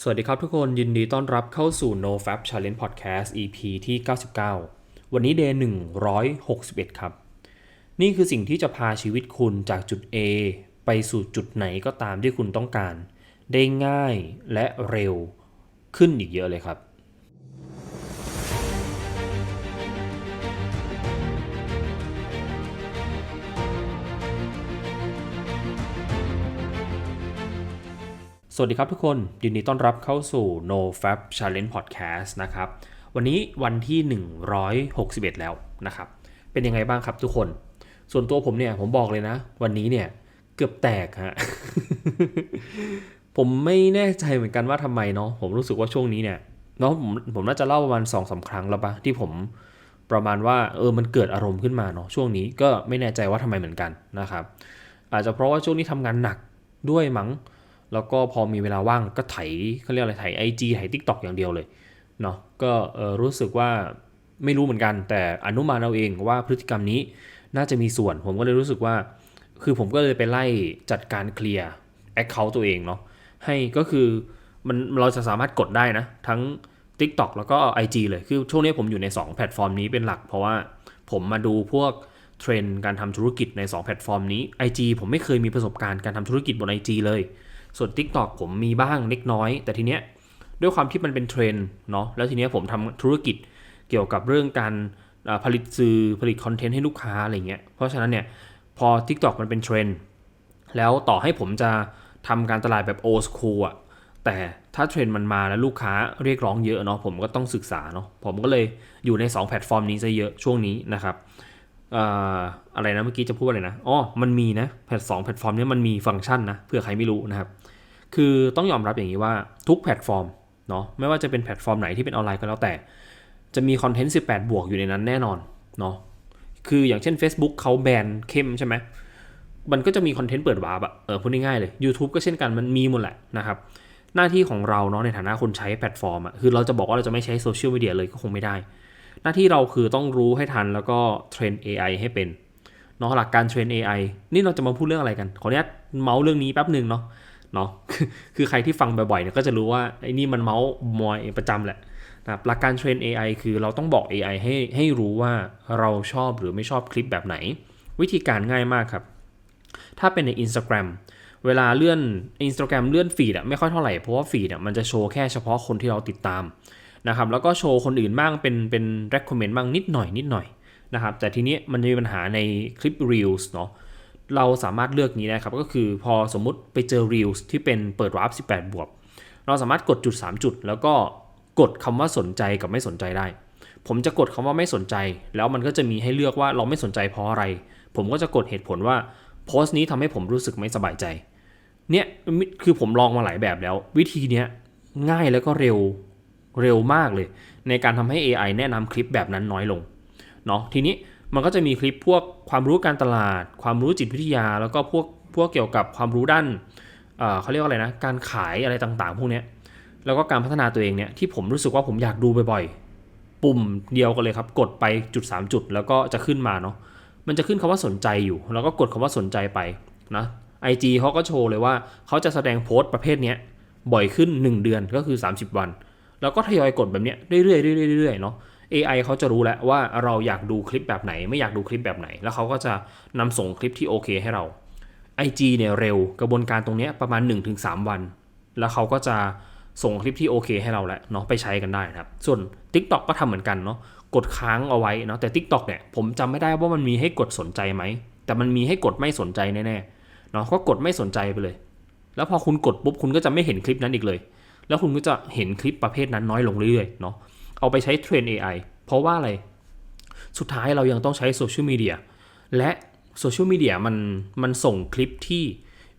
สวัสดีครับทุกคนยินดีต้อนรับเข้าสู่ No Fab Challenge Podcast EP ที่ 99 วันนี้ Day 161 ครับ นี่คือสิ่งที่จะพาชีวิตคุณจากจุด A ไปสู่จุดไหนก็ตามที่คุณต้องการ ได้ง่ายและเร็วขึ้นอีกเยอะเลยครับ สวัสดีครับทุกคน ยินดีต้อนรับเข้าสู่ No Fab Challenge Podcast นะครับ วันนี้วันที่ 161 แล้วนะครับ เป็นยังไงบ้างครับทุกคน ส่วนตัวผมเนี่ยผมบอกเลยนะ วันนี้เนี่ยเกือบแตกฮะ ผมไม่แน่ใจเหมือนกันว่าทำไมเนาะ ผมรู้สึกว่าช่วงนี้เนี่ยเนาะผมผมน่าจะเล่าประมาณสองสาครั้งแล้วปะที่ผมประมาณว่าเออมันเกิดอารมณ์ขึ้นมาเนาะช่วงนี้ก็ไม่แน่ใจว่าทำไมเหมือนกันนะครับ อาจจะเพราะว่าช่วงนี้ทำงานหนักด้วยมั้ง แล้วก็พอมีเวลาว่างก็ไถเขาเรียกอะไรไถไอจีไถทิกตอกอย่างเดียวเลยเนาะก็รู้สึกว่าไม่รู้เหมือนกัน แต่อนุมานเอาเองว่าพฤติกรรมนี้น่าจะมีส่วน ผมก็เลยรู้สึกว่า คือผมก็เลยไปไล่จัดการเคลียร์แอคเคาท์ตัวเองเนาะให้ก็คือมันเราจะสามารถกดได้นะ ทั้ง TikTok แล้วก็ IG เลย คือช่วงนี้ผมอยู่ใน 2 แพลตฟอร์มนี้เป็นหลัก เพราะว่าผมมาดูพวกเทรนด์การทำธุรกิจใน 2 แพลตฟอร์มนี้ IG ผมไม่เคยมีประสบการณ์การทำธุรกิจบน IG เลย ส่วน TikTok ผมมีบ้างเล็กน้อย แต่ทีเนี้ยด้วยความที่มันเป็นเทรนเนาะแล้วทีเนี้ยผมทำธุรกิจเกี่ยวกับเรื่องการผลิตสื่อผลิตคอนเทนต์ให้ลูกค้าอะไรเงี้ยเพราะฉะนั้นเนี่ยพอ TikTok มันเป็นเทรนแล้วต่อให้ผมจะทำการตลาดแบบ old school อะแต่ถ้าเทรนมันมาแล้วลูกค้าเรียกร้องเยอะเนาะผมก็ต้องศึกษาเนาะผมก็เลยอยู่ใน 2 แพลตฟอร์มนี้ซะเยอะช่วงนี้นะครับ อะไรนะเมื่อกี้จะพูดอะไรนะอ๋อมันมีนะแพลตสองแพลตฟอร์มเนี้มันมีฟังก์ชันนะเผื่อใครไม่รู้นะครับ คือต้องยอมรับอย่างนี้ว่าทุกแพลตฟอร์มเนาะไม่ว่าจะเป็นแพลตฟอร์มไหนที่เป็นออนไลน์ก็แล้วแต่ จะมีคอนเทนต์18 บวกอยู่ในนั้นแน่นอนเนาะคืออย่างเช่น Facebook เขาแบนเข้มใช่ไหมมันก็จะมีคอนเทนต์เปิดวาร์ปอะเออพูดง่ายๆเลย YouTube ก็เช่นกันมันมีหมดแหละนะครับหน้าที่ของเราเนาะในฐานะคนใช้แพลตฟอร์มอะคือเราจะบอกว่าเราจะไม่ใช้โซเชียลมีเดียเลยก็คงไม่ได้ หน้าที่เราคือต้องรู้ให้ทันแล้วก็เทรน AI ให้เป็นเนาะหลักการเทรน AI นี่เราจะมาพูดเรื่องอะไรกัน ขออนุญาตเมาส์เรื่องนี้แป๊บหนึ่งเนาะเนาะคือใครที่ฟังบ่อยๆเนี่ยก็จะรู้ว่าไอ้นี่มันเมาส์มอยประจำแหละนะครับหลักการเทรน AI คือเราต้องบอก AI ให้ให้รู้ว่าเราชอบหรือไม่ชอบคลิปแบบไหน วิธีการง่ายมากครับ ถ้าเป็นใน Instagram เวลาเลื่อน Instagram เลื่อนฟีดอะไม่ค่อยเท่าไหร่เพราะว่าฟีดอะมันจะโชว์แค่เฉพาะคนที่เราติดตาม นะครับแล้วก็โชว์คนอื่นบ้างเป็นเป็น recommend บ้างนิดหน่อยนิดหน่อยนะครับแต่ทีนี้มันจะมีปัญหาในคลิป Reels เนาะเราสามารถเลือกนี้ได้ครับก็คือพอสมมุติไปเจอ Reels ที่เป็นเปิดวาร์ป18 บวก เราสามารถกดจุด 3 จุด แล้วก็กดคำว่าสนใจกับไม่สนใจได้ ผมจะกดคำว่าไม่สนใจ แล้วมันก็จะมีให้เลือกว่าเราไม่สนใจเพราะอะไร ผมก็จะกดเหตุผลว่าโพสต์นี้ทำให้ผมรู้สึกไม่สบายใจเนี่ยคือผมลองมาหลายแบบแล้ว วิธีเนี้ยง่ายแล้วก็เร็ว เร็วมากเลย ในการทำให้ AI แนะนำคลิปแบบนั้นน้อยลงเนาะทีนี้มันก็จะมีคลิปพวกความรู้การตลาด ความรู้จิตวิทยา แล้วก็พวกพวกเกี่ยวกับความรู้ด้านเเขาเรียกว่าอะไรนะการขายอะไรต่างๆ พวกนี้แล้วก็การพัฒนาตัวเองเนี่ยที่ผมรู้สึกว่าผมอยากดูบ่อยๆ ปุ่มเดียวกันเลยครับ กดไปจุด 3 จุด แล้วก็จะขึ้นมาเนาะมันจะขึ้นคำว่าสนใจอยู่ แล้วก็กดคำว่าสนใจไปนะ IG เขาก็โชว์เลยว่าเขาจะแสดงโพสต์ประเภทนี้บ่อยขึ้น 1 เดือนก็คือ 30 วัน แล้วก็ทยอยกดแบบเนี้ยเรื่อยๆเรื่อยๆเรื่อยๆเนาะ AI เขาจะรู้แล้วว่าเราอยากดูคลิปแบบไหน ไม่อยากดูคลิปแบบไหน แล้วเขาก็จะนำส่งคลิปที่โอเคให้เรา IG เนี่ยเร็วกระบวนการตรงเนี้ยประมาณ 1-3 วัน แล้วเขาก็จะส่งคลิปที่โอเคให้เราแล้วเนาะไปใช้กันได้นะครับ ส่วน TikTok ก็ทำเหมือนกันเนาะกดค้างเอาไว้เนาะแต่ TikTok เนี่ยผมจำไม่ได้ว่ามันมีให้กดสนใจไหม แต่มันมีให้กดไม่สนใจแน่ๆเนาะก็กดไม่สนใจไปเลย แล้วพอคุณกดปุ๊บคุณก็จะไม่เห็นคลิปนั้นอีกเลย แล้วคุณก็จะเห็นคลิปประเภทนั้นน้อยลงเรื่อยๆเนาะเอาไปใช้เทรน AI เพราะว่าอะไร สุดท้ายเรายังต้องใช้โซเชียลมีเดียและโซเชียลมีเดียมันมันส่งคลิปที่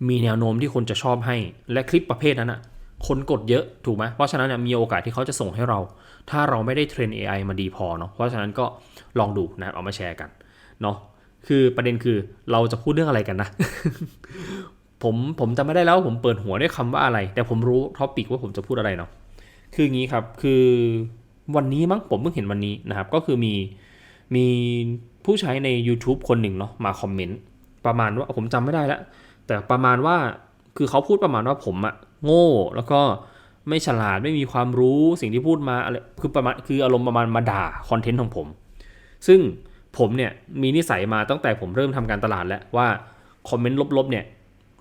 มีแนวโน้มที่คนจะชอบให้ และคลิปประเภทนั้นอะคนกดเยอะถูกไหมเพราะฉะนั้นเนี่ยมีโอกาสที่เขาจะส่งให้เรา ถ้าเราไม่ได้เทรน AI มาดีพอเนาะเพราะฉะนั้นก็ลองดูนะครับเอามาแชร์กันเนาะคือประเด็นคือเราจะพูดเรื่องอะไรกันนะ ผมผมจำไม่ได้แล้วผมเปิดหัวด้วยคำว่าอะไร แต่ผมรู้ท็อปิกว่าผมจะพูดอะไรเนาะคืองี้ครับคือวันนี้มั้งผมเพิ่งเห็นวันนี้นะครับ ก็คือมีมีผู้ใช้ใน YouTube คนหนึ่งเนาะมาคอมเมนต์ประมาณว่าผมจำไม่ได้แล้วแต่ประมาณว่าคือเขาพูดประมาณว่าผมอะโง่ แล้วก็ไม่ฉลาดไม่มีความรู้สิ่งที่พูดมาอะไรคือประมาณคืออารมณ์ประมาณมาด่าคอนเทนต์ของผม ซึ่งผมเนี่ยมีนิสัยมาตั้งแต่ผมเริ่มทำการตลาดแล้วว่าคอมเมนต์ลบๆเนี่ย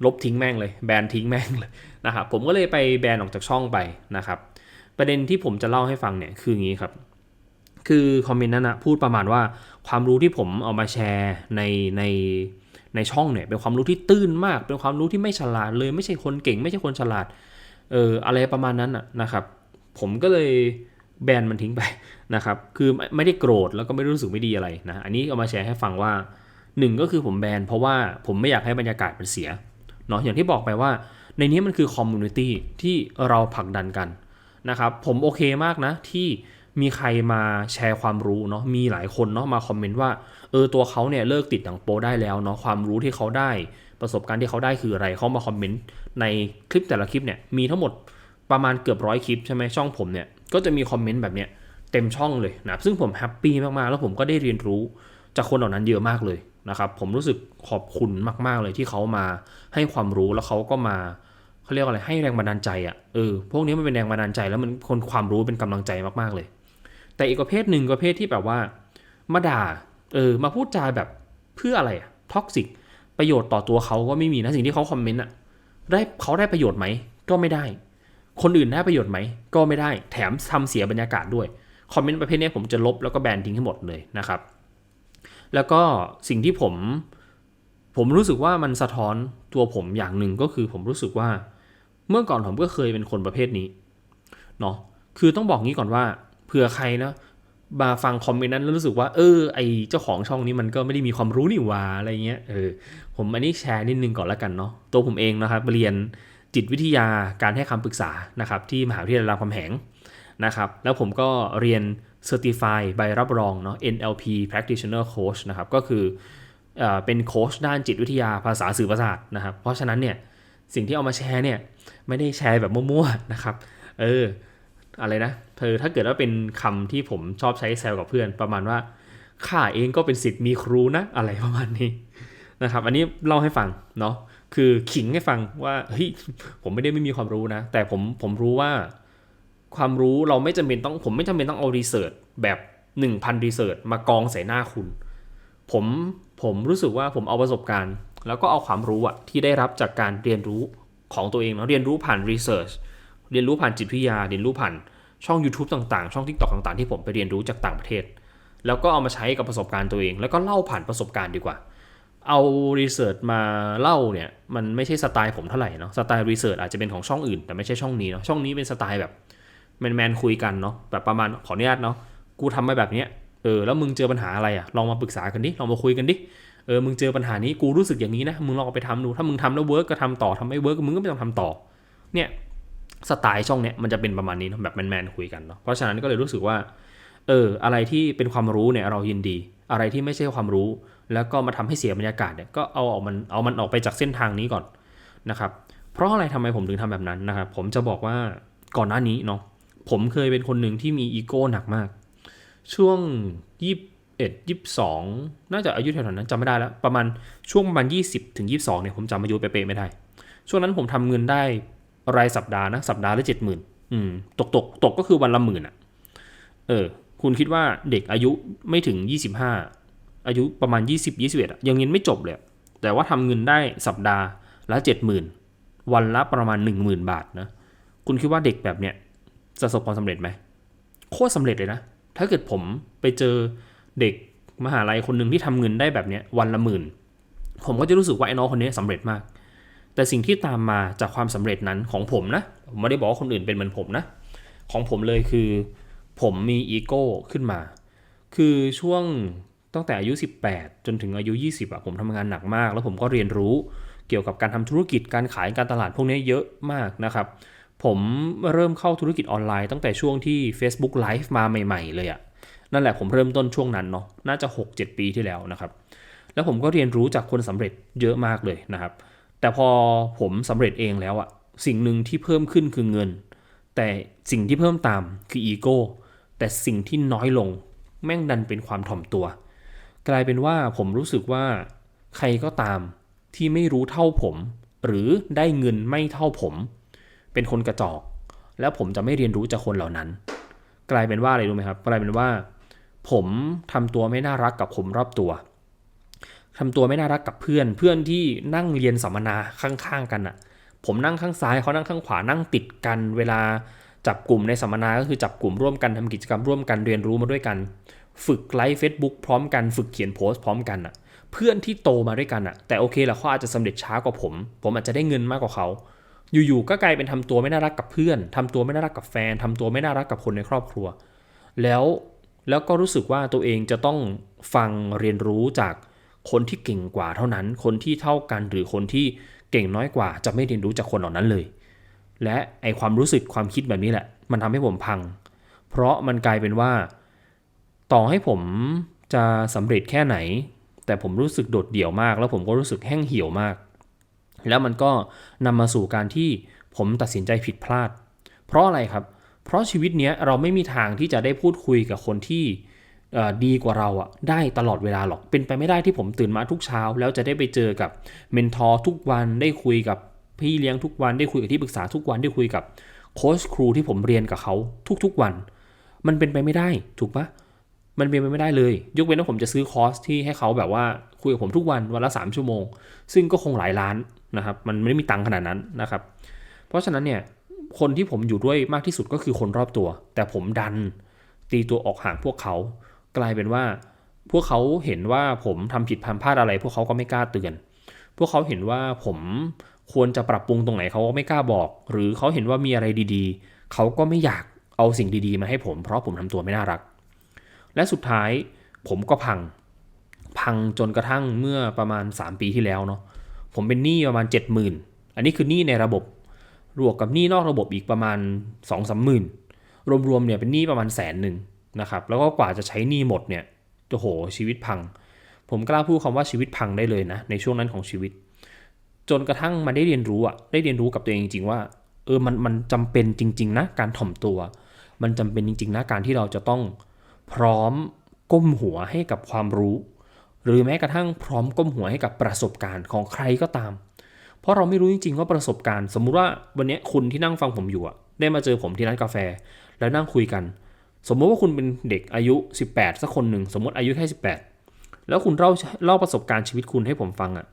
ลบทิ้งแม่งเลยแบนทิ้งแม่งเลยนะครับผมก็เลยไปแบนออกจากช่องไปนะครับ ประเด็นที่ผมจะเล่าให้ฟังเนี่ยคืออย่างนี้ครับ คือคอมเมนต์นั้นนะพูดประมาณว่าความรู้ที่ผมเอามาแชร์ในในในช่องเนี่ยเป็นความรู้ที่ตื้นมาก เป็นความรู้ที่ไม่ฉลาดเลย ไม่ใช่คนเก่ง ไม่ใช่คนฉลาดเอออะไรประมาณนั้นนะนะครับ ผมก็เลยแบนมันทิ้งไปนะครับ คือไม่ได้โกรธแล้วก็ไม่รู้สึกไม่ดีอะไรนะ อันนี้เอามาแชร์ให้ฟังว่าหนึ่งก็คือผมแบนเพราะว่าผมไม่อยากให้บรรยากาศมันเสีย เนาะอย่างที่บอกไปว่า ในนี้มันคือคอมมูนิตี้ที่เราผลักดันกันนะครับผมโอเคมากนะที่มีใครมาแชร์ความรู้เนาะมีหลายคนเนาะมาคอมเมนต์ว่าเออตัวเขาเนี่ยเลิกติดหนังโปได้แล้วเนาะความรู้ที่เขาได้ประสบการณ์ที่เขาได้คืออะไรเขามาคอมเมนต์ในคลิปแต่ละคลิปเนี่ยมีทั้งหมดประมาณเกือบร้อยคลิปใช่ไหมช่องผมเนี่ยก็จะมีคอมเมนต์แบบเนี้ยเต็มช่องเลยนะซึ่งผมแฮปปี้มากๆ แล้วผมก็ได้เรียนรู้จากคนเหล่านั้นเยอะมากเลย นะครับผมรู้สึกขอบคุณมาก ๆ เลยที่เขามาให้ความรู้แล้วเขาก็มาเขาเรียกว่าอะไรให้แรงบันดาลใจอะ่ะเออพวกนี้มันเป็นแรงบันดาลใจแล้วมันคนความรู้เป็นกำลังใจมากๆเลย แต่อีกประเภทหนึ่งประเภทที่แบบว่ามาด่าเออมาพูดจาแบบเพื่ออะไรอะท็อกซิกประโยชน์ต่อตัวเขาก็ไม่มีนะสิ่งที่เขาคอมเมนต์อะได้เขาได้ประโยชน์ไหมก็ไม่ได้ คนอื่นได้ประโยชน์ไหมก็ไม่ได้แถมทำเสียบรรยากาศด้วยคอมเมนต์ประเภทนี้ผมจะลบแล้วก็แบนทิ้งให้หมดเลยนะครับ แล้วก็สิ่งที่ผม ผมรู้สึกว่ามันสะท้อนตัวผมอย่างหนึ่งก็คือผมรู้สึกว่า เมื่อก่อนผมก็เคยเป็นคนประเภทนี้เนาะคือต้องบอกงี้ก่อนว่าเผื่อใครนะมาฟังคอมเมนต์นั้นแล้วรู้สึกว่าเออไอเจ้าของช่องนี้มันก็ไม่ได้มีความรู้นี่ว่าอะไรเงี้ยเออผมอันนี้แชร์นิดนึงก่อนล้วกันเนาะตัวผมเองนะครับเรียนจิตวิทยาการให้คำปรึกษานะครับที่มหาวิทยาลัยรามคำแหงนะครับแล้วผมก็เรียน Certify ใบรับรองเนาะ NLP Practitioner Coach นะครับก็คือเป็นโค้ชด้านจิตวิทยาภาษาสื่อประสาทนะครับเพราะฉะนั้นเนี่ยสิ่งที่เอามาแชร์เนี่ยไม่ได้แชร์แบบมั่วๆนะครับเอออะไรนะเธอถ้าเกิดว่าเป็นคำที่ผมชอบใช้แซวกับเพื่อน ประมาณว่าข้าเองก็เป็นสิทธิ์มีครูนะอะไรประมาณนี้นะครับอันนี้เล่าให้ฟังเนาะคือขิงให้ฟังว่าเฮ้ยผมไม่ได้ไม่มีความรู้นะ แต่ผมผมรู้ว่า ความรู้เราไม่จำเป็นต้องผมไม่จำเป็นต้องเอารีเสิร์ชแบบ1,000รีเสิร์ชมากองใส่หน้าคุณ ผมผมรู้สึกว่าผมเอาประสบการณ์ แล้วก็เอาความรู้อะที่ได้รับจากการเรียนรู้ของตัวเองเนาะเรียนรู้ผ่านรีเสิร์ชเรียนรู้ผ่านจิตวิทยา เรียนรู้ผ่านช่อง YouTube ต่างๆ ช่อง TikTok ต่างๆ ที่ผมไปเรียนรู้จากต่างประเทศ แล้วก็เอามาใช้กับประสบการณ์ตัวเอง แล้วก็เล่าผ่านประสบการณ์ดีกว่า เอารีเสิร์ชมาเล่าเนี่ยมันไม่ใช่สไตล์ผมเท่าไหร่เนาะสไตล์รีเสิร์ชอาจจะเป็นของช่องอื่น แต่ไม่ใช่ช่องนี้เนาะช่องนี้เป็นสไตล์แบบ แมนๆคุยกันเนาะแบบประมาณขออนุญาตเนาะกูทำมาแบบเนี้ยเออแล้วมึงเจอปัญหาอะไรอะลองมาปรึกษากันดิลองมาคุยกันดิเออมึงเจอปัญหานี้กูรู้สึกอย่างนี้นะมึงลองไปทำดูถ้ามึงทำแล้วเวิร์กก็ทำต่อทำไม่เวิร์กมึงก็ไม่ต้องทำต่อเนี่ยสไตล์ช่องเนี้ยมันจะเป็นประมาณนี้แบบแมนๆคุยกันเนาะเพราะฉะนั้นก็เลยรู้สึกว่าเอออะไรที่เป็นความรู้เนี่ยเรายินดี อะไรที่ไม่ใช่ความรู้ แล้วก็มาทำให้เสียบรรยากาศเนี่ยก็เอาออกมันเอามันออกไปจากเส้นทางนี้ก่อนนะครับเพราะอะไรทำไมผมถึงทำแบบนั้นนะครับผมจะบอกว่าก่อนหน้านี้เนาะ ผมเคยเป็นคนหนึ่งที่มีอีโก้หนักมาก ช่วงยี่เอ็ดยี่สองน่าจะอายุแถวๆนั้นจำไม่ได้แล้ว ประมาณช่วงประมาณยี่สิบถึงยี่สองเนี่ยผมจำอายุเป๊ะๆไม่ได้ ช่วงนั้นผมทำเงินได้รายสัปดาห์นะสัปดาห์ละเจ็ดหมื่นอืมตกตกตกก็คือวันละหมื่นอะ เออ คุณคิดว่าเด็กอายุไม่ถึงยี่สิบห้าอายุประมาณยี่สิบยี่สิบเอ็ดยังเงินไม่จบเลย แต่ว่าทำเงินได้สัปดาห์ละเจ็ดหมื่นวันละประมาณหนึ่งหมื่นบาทนะ คุณคิดว่าเด็กแบบเนี้ย ประสบความสำเร็จไหมโคตรสาเร็จเลยนะ ถ้าเกิดผมไปเจอเด็กมหาลัยคนหนึ่งที่ทำเงินได้แบบเนี้ยวันละหมื่น ผมก็จะรู้สึกว่าไอ้น้องคนนี้สำเร็จมาก แต่สิ่งที่ตามมาจากความสำเร็จนั้นของผมนะ ผมไม่ได้บอกว่าคนอื่นเป็นเหมือนผมนะ ของผมเลยคือ ผมมีอีโก้ขึ้นมา คือช่วงตั้งแต่อายุ 18 จนถึงอายุ 20อะผมทำงานหนักมาก แล้วผมก็เรียนรู้เกี่ยวกับการทำธุรกิจการขายการตลาดพวกนี้เยอะมากนะครับ ผมเริ่มเข้าธุรกิจออนไลน์ตั้งแต่ช่วงที่ Facebook Live มาใหม่ ๆ เลยอะนั่นแหละผมเริ่มต้นช่วงนั้นเนาะน่าจะ 6-7 ปีที่แล้วนะครับ แล้วผมก็เรียนรู้จากคนสำเร็จเยอะมากเลยนะครับ แต่พอผมสำเร็จเองแล้วอะสิ่งหนึ่งที่เพิ่มขึ้นคือเงิน แต่สิ่งที่เพิ่มตามคืออีโก้แต่สิ่งที่น้อยลง แม่งดันเป็นความถ่อมตัว กลายเป็นว่าผมรู้สึกว่า ใครก็ตามที่ไม่รู้เท่าผม หรือได้เงินไม่เท่าผม เป็นคนกระจอก แล้วผมจะไม่เรียนรู้จากคนเหล่านั้น กลายเป็นว่าอะไรรู้ไหมครับ กลายเป็นว่า ผมทำตัวไม่น่ารักกับผมรอบตัวทำตัวไม่น่ารักกับเพื่อน เพื่อนที่นั่งเรียนสัมมนาข้างๆกันอะผมนั่งข้างซ้ายเขานั่งข้างขวานั่งติดกัน เวลาจับกลุ่มในสัมมนา ก็คือจับกลุ่มร่วมกันทำกิจกรรมร่วมกันเรียนรู้มาด้วยกัน ฝึกไลฟ์เฟซบุ๊กพร้อมกันฝึกเขียนโพสต์พร้อมกันอะเพื่อนที่โตมาด้วยกันอะแต่โอเคแหละเขาอาจจะสำเร็จช้ากว่าผม ผมอาจจะได้เงินมากกว่าเขา อยู่ๆก็กลายเป็นทำตัวไม่น่ารักกับเพื่อนทำตัวไม่น่ารักกับแฟนทำตัวไม่น่ารักกับคนในครอบครัว แล้วแล้วก็รู้สึกว่าตัวเองจะต้องฟังเรียนรู้จากคนที่เก่งกว่าเท่านั้น คนที่เท่ากันหรือคนที่เก่งน้อยกว่า จะไม่เรียนรู้จากคนเหล่านั้นเลย และไอความรู้สึกความคิดแบบนี้แหละ มันทำให้ผมพัง เพราะมันกลายเป็นว่า ต่อให้ผมจะสำเร็จแค่ไหน แต่ผมรู้สึกโดดเดี่ยวมาก แล้วผมก็รู้สึกแห้งเหี่ยวมาก แล้วมันก็นำมาสู่การที่ผมตัดสินใจผิดพลาด เพราะอะไรครับ เพราะชีวิตเนี้ยเราไม่มีทางที่จะได้พูดคุยกับคนที่ดีกว่าเราอะได้ตลอดเวลาหรอก เป็นไปไม่ได้ที่ผมตื่นมาทุกเช้า แล้วจะได้ไปเจอกับเมนทอร์ทุกวันได้คุยกับพี่เลี้ยงทุกวันได้คุยกับที่ปรึกษาทุกวันได้คุยกับโค้ชครูที่ผมเรียนกับเขาทุกๆวัน มันเป็นไปไม่ได้ถูกปะมันเป็นไปไม่ได้เลย ยกเว้นว่าผมจะซื้อคอร์สที่ให้เขาแบบว่าคุยกับผมทุกวันวันละ 3 ชั่วโมง ซึ่งก็คงหลายล้าน นะครับมันไม่ได้มีตังค์ขนาดนั้นนะครับ เพราะฉะนั้นเนี่ยคนที่ผมอยู่ด้วยมากที่สุดก็คือคนรอบตัว แต่ผมดันตีตัวออกห่างพวกเขา กลายเป็นว่า พวกเขาเห็นว่าผมทำผิดพันพลาดอะไร พวกเขาก็ไม่กล้าเตือน พวกเขาเห็นว่าผมควรจะปรับปรุงตรงไหนเขาก็ไม่กล้าบอก หรือเขาเห็นว่ามีอะไรดีๆ เขาก็ไม่อยากเอาสิ่งดีๆ มาให้ผมเพราะผมทำตัวไม่น่ารัก และสุดท้ายผมก็พัง พังจนกระทั่งเมื่อประมาณ 3 ปีที่แล้วเนาะ ผมเป็นหนี้ประมาณ 70,000 อันนี้คือหนี้ในระบบ รวกกับหนี้นอกระบบอีกประมาณ2องสามหมื่นรวมๆเนี่ยเป็นหนี้ประมาณแสนหนึ่งนะครับ แล้วก็กว่าจะใช้หนี้หมดเนี่ยโอ้โหชีวิตพัง ผมกล้าพูดคำว่าชีวิตพังได้เลยนะในช่วงนั้นของชีวิต จนกระทั่งมันได้เรียนรู้อะได้เรียนรู้กับตัวเองจริงๆว่าเออมันมันจำเป็นจริง ๆ นะ การถ่อมตัว มันจำเป็นจริง ๆ นะ การที่เราจะต้องพร้อมก้มหัวให้กับความรู้ หรือแม้กระทั่งพร้อมก้มหัวให้กับประสบการณ์ของใครก็ตาม เพราะเราไม่รู้จริงๆว่าประสบการณ์ สมมุติว่าวันนี้คุณที่นั่งฟังผมอยู่อะได้มาเจอผมที่ร้านกาแฟ แล้วนั่งคุยกัน สมมุติว่าคุณเป็นเด็กอายุ 18 สักคนหนึ่งสมมติอายุแค่18 แล้วคุณเล่าเล่าประสบการณ์ชีวิตคุณให้ผมฟังอะ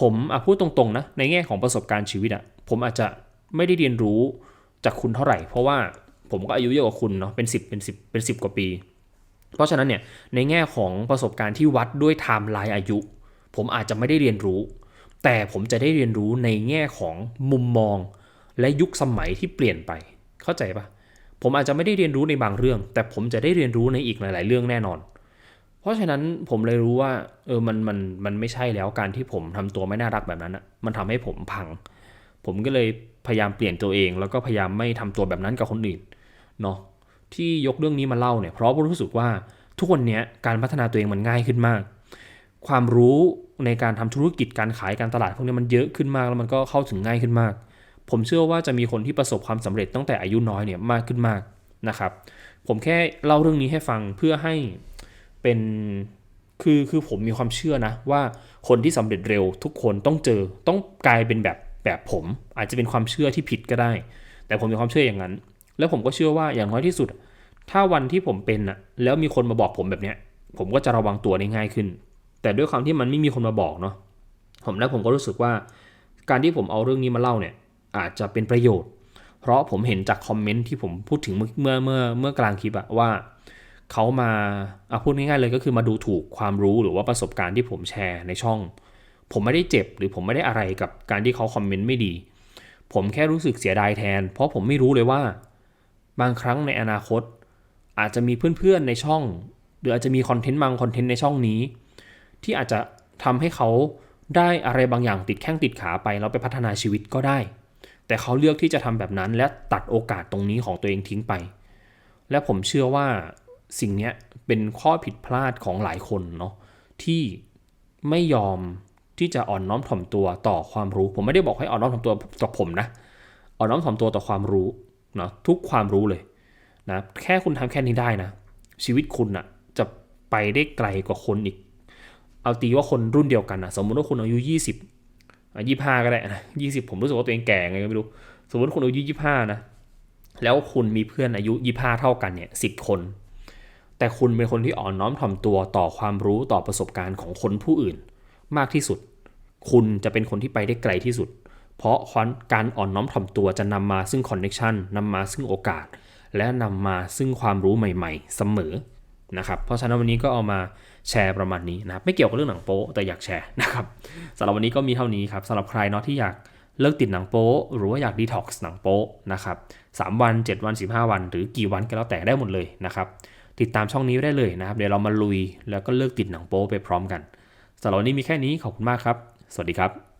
ผมอะพูดตรงๆนะในแง่ของประสบการณ์ชีวิตอะ่ะผมอาจจะไม่ได้เรียนรู้จากคุณเท่าไหร่ เพราะว่าผมก็อายุเยอะกว่าคุณเนาะเป็น 10 เป็น 10 เป็น 10 กว่าปี เพราะฉะนั้นเนี่ยในแง่ของประสบการณ์ที่วัดด้วยไทม์ไลน์อายุ ผมอาจจะไม่ได้เรียนรู้ แต่ผมจะได้เรียนรู้ในแง่ของมุมมอง และยุคสมัยที่เปลี่ยนไป เข้าใจปะผมอาจจะไม่ได้เรียนรู้ในบางเรื่อง แต่ผมจะได้เรียนรู้ในอีกหลาย ๆ เรื่องแน่นอน เพราะฉะนั้นผมเลยรู้ว่าเออมันมันมันไม่ใช่แล้วการที่ผมทำตัวไม่น่ารักแบบนั้นอะมันทำให้ผมพัง ผมก็เลยพยายามเปลี่ยนตัวเอง แล้วก็พยายามไม่ทำตัวแบบนั้นกับคนอื่นเนาะ ที่ยกเรื่องนี้มาเล่าเนี่ยเพราะรู้สึกว่าทุกวันนี้การพัฒนาตัวเองมันง่ายขึ้นมาก ความรู้ในการทำธุรกิจการขายการตลาดพวกนี้มันเยอะขึ้นมากแล้วมันก็เข้าถึงง่ายขึ้นมาก ผมเชื่อว่าจะมีคนที่ประสบความสำเร็จตั้งแต่อายุน้อยเนี่ยมากขึ้นมากนะครับ ผมแค่เล่าเรื่องนี้ให้ฟังเพื่อให้เป็นคือคือผมมีความเชื่อนะว่าคนที่สำเร็จเร็วทุกคนต้องเจอต้องกลายเป็นแบบแบบผม อาจจะเป็นความเชื่อที่ผิดก็ได้ แต่ผมมีความเชื่ออย่างนั้น แล้วผมก็เชื่อว่าอย่างน้อยที่สุด ถ้าวันที่ผมเป็นอะแล้วมีคนมาบอกผมแบบเนี้ย ผมก็จะระวังตัวได้ง่ายขึ้น แต่ด้วยความที่มันไม่มีคนมาบอกเนาะผมแล้วผมก็รู้สึกว่า การที่ผมเอาเรื่องนี้มาเล่าเนี่ย อาจจะเป็นประโยชน์ เพราะผมเห็นจากคอมเมนต์ที่ผมพูดถึงเมื่อเมื่อเมื่อเมื่อกลางคลิปอะว่าเขามาอาพูดง่ายๆเลยก็คือมาดูถูกความรู้หรือว่าประสบการณ์ที่ผมแชร์ในช่อง ผมไม่ได้เจ็บหรือผมไม่ได้อะไรกับการที่เขาคอมเมนต์ไม่ดี ผมแค่รู้สึกเสียดายแทน เพราะผมไม่รู้เลยว่า บางครั้งในอนาคต อาจจะมีเพื่อนๆในช่อง หรืออาจจะมีคอนเทนต์บางคอนเทนต์ในช่องนี้ ที่อาจจะทำให้เขาได้อะไรบางอย่างติดแข้งติดขาไปแล้วไปพัฒนาชีวิตก็ได้ แต่เขาเลือกที่จะทำแบบนั้น และตัดโอกาสตรงนี้ของตัวเองทิ้งไป และผมเชื่อว่าสิ่งนี้เป็นข้อผิดพลาดของหลายคนเนาะที่ไม่ยอมที่จะอ่อนน้อมถ่อมตัวต่อความรู้ ผมไม่ได้บอกให้อ่อนน้อมถ่อมตัวต่อผมนะ อ่อนน้อมถ่อมตัวต่อความรู้ นะทุกความรู้เลยนะแค่คุณทำแค่นี้ได้นะ ชีวิตคุณอนะจะไปได้ไกลกว่าคนอีก เอาตีว่าคนรุ่นเดียวกันนะสมมติว่าคุณอายุ 20ยี่ห้าก็ได้นะยี่สิบผมรู้สึกว่าตัวเองแก่ไงไม่รู้ สมมติคุณอายุยี่ห้านะแล้วคุณมีเพื่อนอายุ25เท่ากันเนี่ยสิคน แต่คุณเป็นคนที่อ่อนน้อมถ่อมตัวต่อความรู้ต่อประสบการณ์ของคนผู้อื่น มากที่สุด คุณจะเป็นคนที่ไปได้ไกลที่สุด เพราะการอ่อนน้อมถ่อมตัวจะนำมาซึ่งคอนเน็ชันนำมาซึ่งโอกาส และนำมาซึ่งความรู้ใหม่ ๆ เสมอนะครับ เพราะฉะนั้นวันนี้ก็เอามาแชร์ประมาณนี้นะครับ ไม่เกี่ยวกับเรื่องหนังโป๊แต่อยากแชร์นะครับสำหรับวันนี้ก็มีเท่านี้ครับสำหรับใครเนาะที่อยากเลิกติดหนังโป๊หรือว่าอยากดีท็อกซ์หนังโป๊นะครับ3วัน 7 วัน 15 วัน หรือกี่วันก็แล้วแต่ได้หมดเลยนะครับ ติดตามช่องนี้ได้เลยนะครับ เดี๋ยวเรามาลุยแล้วก็เลิกติดหนังโป๊ไปพร้อมกันสำหรับวันนี้มีแค่นี้ขอบคุณมากครับ สวัสดีครับ